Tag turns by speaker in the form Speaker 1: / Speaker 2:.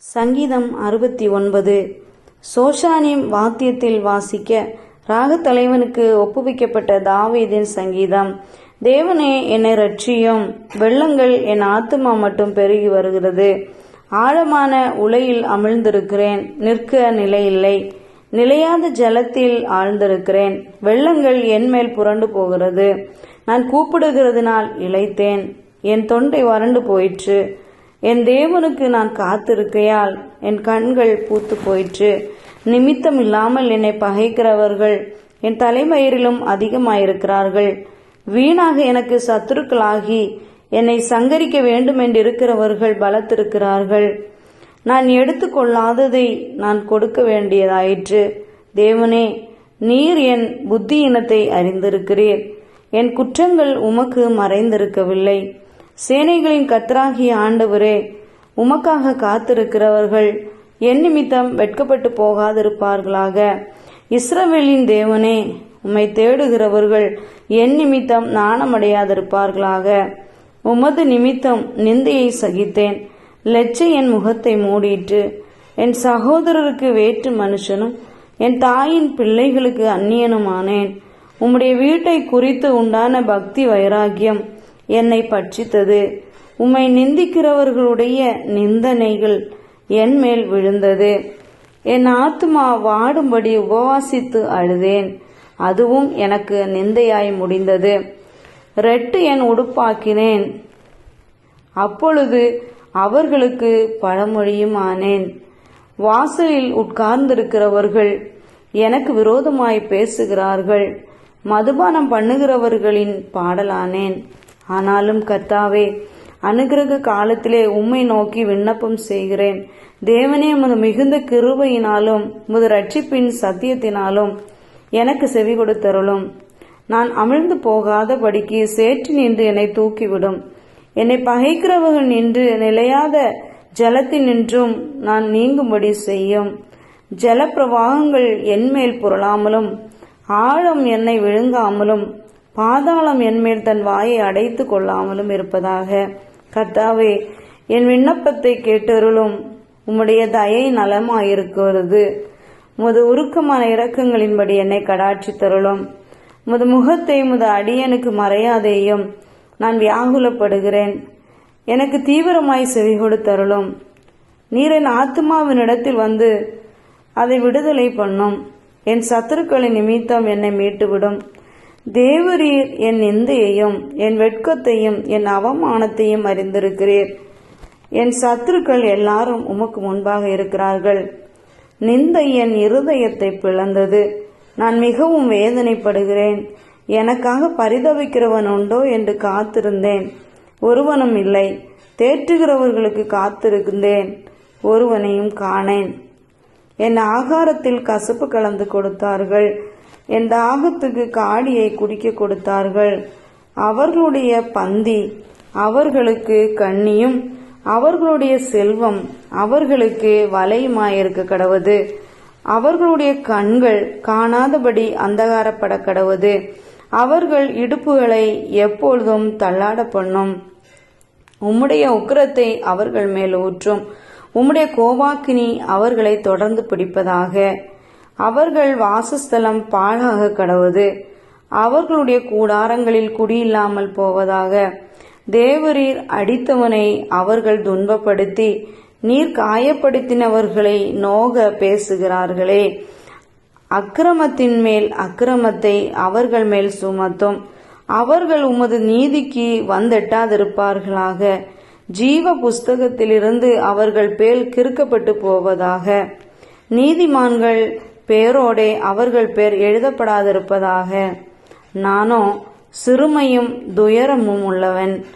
Speaker 1: சங்கீதம் அறுபத்தி ஒன்பது. சோஷானிம் வாத்தியத்தில் வாசிக்க ராகத்தலைவனுக்கு ஒப்புவிக்கப்பட்ட தாவீதின் சங்கீதம் தேவனே என்னை ரட்சியும் வெள்ளங்கள் என் ஆத்துமா மட்டும் பெருகி வருகிறது. ஆழமான உலையில் அமிழ்ந்திருக்கிறேன் நிற்க நிலையில்லை நிலையாத ஜலத்தில் ஆழ்ந்திருக்கிறேன் வெள்ளங்கள் என் மேல் புரண்டு போகிறது. நான் கூப்பிடுகிறதுனால் இழைத்தேன். என் தொண்டை வறண்டு போயிற்று. என் தேவனுக்கு நான் காத்திருக்கையால் என் கண்கள் பூத்து போயிற்று நிமித்தம் இல்லாமல் என்னை பகைக்கிறவர்கள் என் தலைமயிரிலும் அதிகமாயிருக்கிறார்கள். வீணாக எனக்கு சத்துருக்களாகி என்னை சங்கரிக்க வேண்டும் என்றிருக்கிறவர்கள் பலத்திருக்கிறார்கள். நான் எடுத்துக்கொள்ளாததை நான் கொடுக்க வேண்டியதாயிற்று. தேவனே நீர் என் புத்தியினத்தை அறிந்திருக்கிறீர். என் குற்றங்கள் உமக்கு மறைந்திருக்கவில்லை. சேனைகளின் கத்தராகிய ஆண்டவரே உமக்காக காத்திருக்கிறவர்கள் என் நிமித்தம் வெட்கப்பட்டு போகாதிருப்பார்களாக. இஸ்ரவேலின் தேவனே உம்மை தேடுகிறவர்கள் என் நிமித்தம் நாணமடையாதிருப்பார்களாக. உமது நிமித்தம் நிந்தையை சகித்தேன் லெச்சை என் முகத்தை மூடிட்டு என் சகோதரருக்கு வேற்று மனுஷனும் என் தாயின் பிள்ளைகளுக்கு அந்நியனுமானேன். உம்முடைய வீட்டை குறித்து உண்டான பக்தி வைராகியம் என்னை பட்சித்தது. உம்மை நிந்திக்கிறவர்களுடைய நிந்தனைகள் என் மேல் விழுந்தது. என் ஆத்மா வாடும்படி உபவாசித்து அழுதேன். அதுவும் எனக்கு நிந்தையாய் முடிந்தது. ரெட்டு என் உடுப்பாக்கினேன். அப்பொழுது அவர்களுக்கு பழமொழியும் ஆனேன் வாசலில் உட்கார்ந்திருக்கிறவர்கள் எனக்கு விரோதமாய் பேசுகிறார்கள். மதுபானம் பண்ணுகிறவர்களின் பாடலானேன். ஆனாலும் கர்த்தாவே அனுகிரக காலத்திலே உம்மை நோக்கி விண்ணப்பம் செய்கிறேன். தேவனே உமது மிகுந்த கிருபையினாலும் உமது ரட்சிப்பின் சத்தியத்தினாலும் எனக்கு செவி கொடுத்தருளும். நான் அமிழ்ந்து போகாதபடிக்கு சேற்று நின்று என்னை தூக்கிவிடும். என்னை பகைக்கிறவர்கள் நின்று நிலையாத ஜலத்தில் நின்றும் நான் நீங்கும்படி செய்யும். ஜலப்பிரவாகங்கள் என்மேல் புரளாமலும் ஆழம் என்னை விழுங்காமலும் பாதாளம் என்மேல் தன் வாயை அடைத்து கொள்ளாமலும் இருப்பதாக. கர்த்தாவே என் விண்ணப்பத்தை கேட்டருளும் உம்முடைய தயை நலமாயிருக்கிறது. முது உருக்கமான இரக்கங்களின்படி என்னை கடாட்சி தருளும் முது முகத்தை முது அடியனுக்கு மறையாதேயும் நான் வியாகுலப்படுகிறேன். எனக்கு தீவிரமாய் செவி கொடுத்தருளும். நீர் என் ஆத்மாவினிடத்தில் வந்து அதை விடுதலை பண்ணும். என் சத்துருக்களின் நிமித்தம் என்னை மீட்டுவிடும். தேவரீர் என் நிந்தையையும் என் வெட்கத்தையும் என் அவமானத்தையும் அறிந்திருக்கிறீர். என் சத்துருக்கள் எல்லாரும் உமக்கு முன்பாக இருக்கிறார்கள். நிந்தை என் இருதயத்தை பிளந்தது. நான் மிகவும் வேதனைப்படுகிறேன். எனக்காக பரிதவிக்கிறவன் உண்டோ என்று காத்திருந்தேன். ஒருவனும் இல்லை. தேற்றுகிறவர்களுக்கு காத்திருந்தேன். ஒருவனையும் காணேன். என் ஆகாரத்தில் கசப்பு கலந்து கொடுத்தார்கள். என் தாகத்துக்கு காடியை குடிக்க கொடுத்தார்கள். அவர்களுடைய பந்தி அவர்களுக்கு கண்ணியும் அவர்களுடைய செல்வம் அவர்களுக்கு வலையுமாயிருக்க கடவுது. அவர்களுடைய கண்கள் காணாதபடி அந்தகாரப்பட கடவுது. அவர்கள் இடுப்புகளை எப்பொழுதும் தள்ளாட பண்ணும். உம்முடைய உக்கிரத்தை அவர்கள் மேல் ஊற்றும். உம்முடைய கோபாக்கினி அவர்களை தொடர்ந்து பிடிப்பதாக. அவர்கள் வாசஸ்தலம் பாழாக கடவுது. அவர்களுடைய கூடாரங்களில் குடியில்லாமல் போவதாக. தேவரீர் அடித்தவனை அவர்கள் துன்பப்படுத்தி நீர் காயப்படுத்தினவர்களை நோக பேசுகிறார்களே. அக்கிரமத்தின் மேல் அக்கிரமத்தை அவர்கள் மேல் சுமத்தும். அவர்கள் உமது நீதிக்கு வந்தெட்டாதிருப்பார்களாக. ஜீவ புஸ்தகத்திலிருந்து அவர்கள் பேல் கிறுக்கப்பட்டு போவதாக. நீதிமான்கள் பேரோடே அவர்கள் பேர் எழுதப்படாதிருப்பதாக. நானோ சிறுமையும் துயரமும் உள்ளவன்.